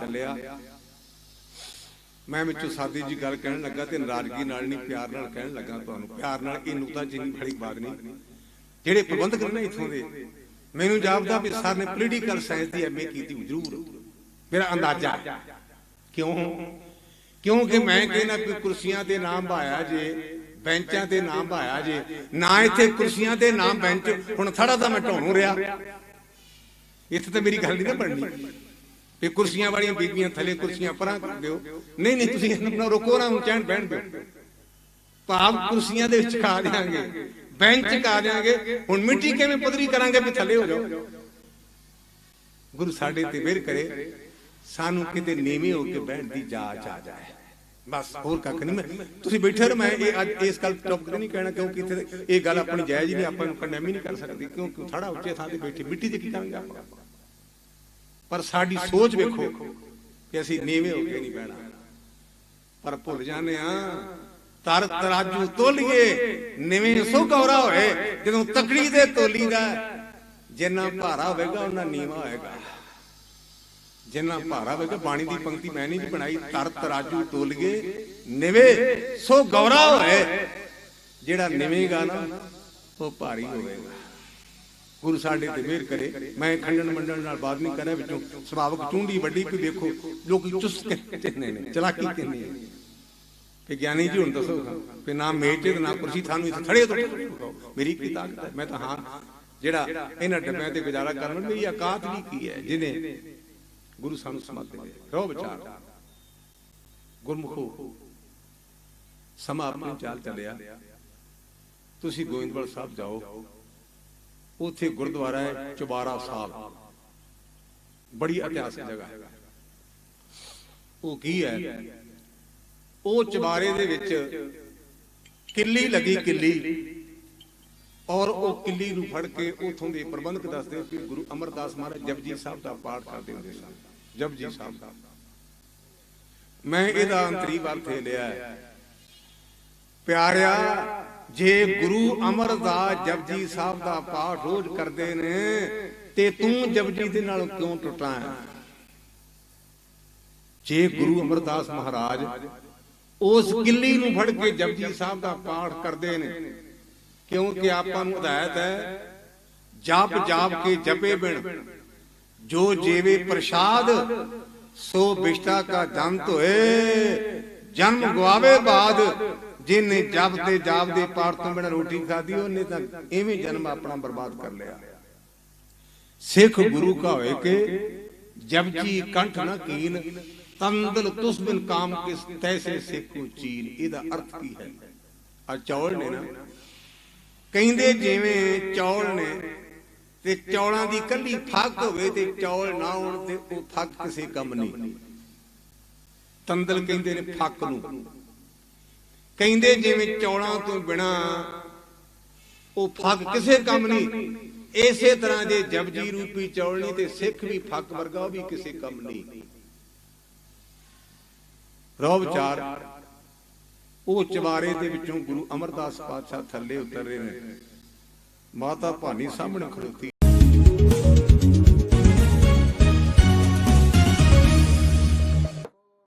ਚੱਲਿਆ। ਮੈਂ ਵਿੱਚੋਂ ਸਾਦੀ ਜੀ ਗੱਲ ਕਹਿਣ ਲੱਗਾ ਤੇ ਨਾਰਾਜ਼ਗੀ ਨਾਲ ਨਹੀਂ, ਪਿਆਰ ਨਾਲ ਕਹਿਣ ਲੱਗਾ ਤੁਹਾਨੂੰ। ਪਿਆਰ ਨਾਲ ਇਹ ਨੁਕਤਾ ਜਿੰਨੀ ਖੜੀ ਬਾਤ ਨਹੀਂ, ਜਿਹੜੇ ਪ੍ਰਬੰਧਕ ਨੇ ਨਾ ਇੱਥੋਂ ਦੇ, ਮੈਨੂੰ ਜਾਪਦਾ ਵੀ ਸਰ ਨੇ ਪੋਲੀਟੀਕਲ ਸਾਇੰਸ ਦੀ ਐਮਏ ਕੀਤੀ ਜ਼ਰੂਰ। ਮੇਰਾ ਅੰਦਾਜ਼ਾ। ਕਿਉਂ? ਕਿਉਂਕਿ ਮੈਂ ਕਹਿੰਦਾ ਕਿ ਕੁਰਸੀਆਂ ਤੇ ਨਾਮ ਭਾਇਆ ਜੇ, ਬੈਂਚਾਂ ਤੇ ਨਾਮ ਭਾਇਆ ਜੇ, ਨਾ ਇੱਥੇ ਕੁਰਸੀਆਂ ਤੇ ਨਾਮ ਬੈਂਚ, ਹੁਣ ਥੜਾ ਤਾਂ ਮੈਂ ਢਾਉਣੋਂ ਰਿਹਾ। ਇੱਥੇ ਤਾਂ ਮੇਰੀ ਗੱਲ ਨਹੀਂ ਨਾ ਬਣਨੀ। ਵੀ ਕੁਰਸੀਆਂ ਵਾਲੀਆਂ ਬੀਬੀਆਂ ਥੱਲੇ ਕੁਰਸੀਆਂ ਪਰਾਂ ਦਿਓ। ਨਹੀਂ ਨਹੀਂ, ਤੁਸੀਂ ਇਹਨਾਂ ਰੋਕੋ ਨਾ, ਹੁਣ ਚੈਨ ਬਹਿਣ ਦਿਓ। ਭਾਵ ਕੁਰਸੀਆਂ ਦੇ ਵਿੱਚ ਖਾ ਦਿਆਂਗੇ, ਬੈਂਚ ਕਾ ਦਿਆਂਗੇ, ਹੁਣ ਮਿੱਟੀ ਕਿਵੇਂ ਪੱਧਰੀ ਕਰਾਂਗੇ ਵੀ ਥੱਲੇ ਹੋ ਜਾਓ। ਗੁਰੂ ਸਾਡੇ ਤੇ ਮਿਹਰ ਕਰੇ, ਸਾਨੂੰ ਕਿਤੇ ਨੀਵੇਂ ਹੋ ਕੇ ਬਹਿਣ ਦੀ ਜਾਚ ਆ ਜਾਏ। ਬਸ, ਹੋਰ ਕੱਖ ਨਹੀਂ ਮੈਂ ਤੁਸੀਂ ਬੈਠੇ ਰਹੋ, ਮੈਂ ਇਹ ਅੱਜ ਇਸ ਗੱਲ ਟੌਪਿਕ ਤੇ ਨਹੀਂ ਕਹਿਣਾ, ਕਿਉਂਕਿ ਇੱਥੇ ਇਹ ਗੱਲ ਆਪਣੀ ਜਾਇਜ਼ ਹੀ ਨਹੀਂ, ਆਪਾਂ ਨੂੰ ਕੰਡੈਮ ਹੀ ਨਹੀਂ ਕਰ ਸਕਦੇ, ਕਿਉਂਕਿ ਥੜਾ ਉੱਚੇ ਥਾਂ ਤੇ ਬੈਠੇ, ਮਿੱਟੀ ਤੇ ਕੀ ਕਰਾਂਗੇ ਆਪਾਂ? ਪਰ ਸਾਡੀ ਸੋਚ ਵੇਖੋ ਕਿ ਅਸੀਂ ਨੀਵੇਂ ਹੋ ਕੇ ਨਹੀਂ ਬਹਿਣਾ। ਪਰ ਭੁੱਲ ਜਾਂਦੇ ਆ ਤਰ ਤਰਾਜੂ ਤੋਲੀਏ, ਨਿਵੇਂ ਸੋ ਗੌਰਾ ਹੋਏ, ਜਦੋਂ ਤਕੜੀ ਦੇ ਤੋਲੀ ਦਾ ਜਿੰਨਾ ਭਾਰਾ ਹੋਵੇਗਾ ਉਹਨਾਂ ਨੀਵਾ ਹੋਏਗਾ। ਜਿੰਨਾ ਭਾਰਾ ਹੋਵੇਗਾ, ਬਾਣੀ ਦੀ ਪੰਕਤੀ ਮੈਂ ਨਹੀਂ ਜੀ ਬਣਾਈ, ਤਰ ਤਰਾਜੂ ਤੋਲੀਏ, ਨਿਵੇਂ ਸੋ ਗੌਰਾ ਹੋਏ। ਜਿਹੜਾ ਨਿਵੇਂਗਾ ਨਾ, ਉਹ ਭਾਰੀ ਹੋਵੇਗਾ। ਗੁਰੂ ਸਾਡੇ ਤੇ ਮਿਹਰ ਕਰੇ। ਮੈਂ ਖੰਡਨ ਮੰਡਣ ਨਾਲ ਬਾਤ ਨਹੀਂ ਕਰ ਵਿੱਚੋਂ। ਸੁਭਾਵਕ ਚੁੰਡੀ ਵੱਡੀ ਕੋਈ ਵੇਖੋ ਲੋਕੀ ਚੁਸਤ ਕਿੰਨੇ ਨੇ, ਚਲਾਕੀ ਕਿੰਨੀ ਹੈ ਕਿ ਗਿਆਨੀ ਜੀ ਹੁਣ ਦੱਸੋ। ਕਿ ਨਾ ਮੇਚ ਤੇ ਨਾ ਕੁਰਸੀ ਤੁਹਾਨੂੰ ਇੱਥੇ ਖੜੇ ਤੋਂ ਮੇਰੀ ਕੀ ਤਾਕਤ ਹੈ? ਮੈਂ ਤਾਂ ਹਾਂ, ਜਿਹੜਾ ਇਹਨਾਂ ਡੱਬਿਆਂ ਤੇ ਗੁਜ਼ਾਰਾ ਕਰਨ ਮੇਰੀ ਔਕਾਤ ਵੀ ਕੀ ਹੈ? ਜਿਹਨੇ ਗੁਰੂ ਸਾਨੂੰ ਸਮਾਧ ਦੇ ਰੋ ਵਿਚਾਰ। ਗੁਰਮੁਖੋ, ਸਮਾਂ ਆਪਣੀ ਚਾਲ ਚੱਲਿਆ। ਤੁਸੀਂ ਗੋਇੰਦਵਾਲ ਸਾਹਿਬ ਜਾਓ। ਉੱਥੇ ਗੁਰਦੁਆਰਾ ਹੈ, ਚੁਬਾਰਾ ਸਾਹਿਬ। ਬੜੀ ਇਤਿਹਾਸਕ ਜਗ੍ਹਾ ਹੈ। ਉਹ ਕੀ ਹੈ? ਉਹ ਚਬਾਰੇ ਦੇ ਵਿੱਚ ਕਿੱਲੀ ਲੱਗੀ ਕਿੱਲੀ ਔਰ ਉਹ ਕਿੱਲੀ ਨੂੰ ਫੜ ਕੇ ਉਥੋਂ ਦੇ ਪ੍ਰਬੰਧਕ ਦੱਸਦੇ ਕਿ ਗੁਰੂ ਅਮਰਦਾਸ ਮਹਾਰਾਜ ਜਪਜੀ ਸਾਹਿਬ ਦਾ ਪਾਠ ਕਰਦੇ ਹੁੰਦੇ ਸਨ। ਜਪਜੀ ਸਾਹਿਬ ਦਾ। ਮੈਂ ਇਹਦਾ ਅੰਤਰੀ ਅਰਥ ਲਿਆ ਪਿਆਰਿਆ ਜੇ ਗੁਰੂ ਅਮਰਦਾਸ ਜਪਜੀ ਸਾਹਿਬ ਦਾ ਪਾਠ ਰੋਜ਼ ਕਰਦੇ ਨੇ, ਤੇ ਤੂੰ ਜਪਜੀ ਦੇ ਨਾਲ ਕਿਉਂ ਟੁੱਟਾ ਹੈ? ਜੇ ਗੁਰੂ ਅਮਰਦਾਸ ਮਹਾਰਾਜ ਉਸ ਕਿੱਲੀ ਨੂੰ ਫੜ ਕੇ ਜਪਜੀ ਸਾਹਿਬ ਦਾ ਪਾਠ ਕਰਦੇ ਨੇ, ਕਿਉਂਕਿ ਆਪਾਂ ਨੂੰ ਹਦਾਇਤ ਹੈ, ਜਪ ਜਾਪ ਕੇ ਜਪੇ ਬਿਨ ਜੋ ਜੀਵੇ ਪ੍ਰਸਾਦ, ਸੋ ਬਿਸ਼ਟਾ ਕਾ ਦੰਤ ਹੋਏ, ਜਨਮ ਗਵਾਵੇ ਬਾਦ ਜਿਨੇ ਜਪ ਤੇ ਜਾਪ ਦੇ ਪਾਠ ਤੋਂ ਬਿਨ ਰੋਟੀ ਖਾਦੀ ਉਹਨੇ ਤਾਂ ਐਵੇਂ ਜਨਮ ਆਪਣਾ ਬਰਬਾਦ ਕਰ ਲਿਆ। ਸਿੱਖ ਗੁਰੂ ਕਾ ਹੋਏ ਕਿ ਜਪਜੀ ਕੰਠ ਨਾ ਕੀਨ ਤੰਦਲ ਤੁਸ ਬਿਨ ਕਾਮ ਕਿਸ ਤੈਸੇ ਸਿੱਖੂ ਚੀਨ ਇਹਦਾ ਅਰਥ ਕੀ ਹੈ? ਆ ਚੌਲ ਨੇ ਨਾ। ਕਹਿੰਦੇ ਜਿਵੇਂ ਚੌਲ ਨੇ ਤੇ ਚੌਲਾਂ ਦੀ ਕੱਲੀ ਫੱਕ ਹੋਵੇ ਤੇ ਚੌਲ ਨਾ ਹੋਣ ਤੇ ਉਹ ਫੱਕ ਕਿਸੇ ਕੰਮ ਨਹੀਂ। ਤੰਦਲ ਕਹਿੰਦੇ ਨੇ ਫੱਕ ਨੂੰ। ਕਹਿੰਦੇ ਜਿਵੇਂ ਚੌਲਾਂ ਤੋਂ ਬਿਨਾ ਉਹ ਫੱਕ ਕਿਸੇ ਕੰਮ ਨਹੀਂ। ਇਸੇ ਤਰ੍ਹਾਂ ਦੇ ਜਪਜੀ ਰੂਪੀ ਚੌਲ ਨਹੀਂ ਤੇ ਸਿੱਖ ਵੀ ਫੱਕ ਵਰਗਾ ਉਹ ਵੀ ਕਿਸੇ ਕੰਮ ਨਹੀਂ। ਰੋ ਵਿਚਾਰ ਉਹ ਚਵਾਰੇ ਦੇ ਵਿੱਚੋਂ ਗੁਰੂ ਅਮਰਦਾਸ ਪਾਤਸ਼ਾਹ ਥੱਲੇ ਉਤਰ ਰਹੇ ਨੇ। ਮਾਤਾ ਭਾਨੀ ਸਾਹਮਣੇ ਖੜੋਤੀ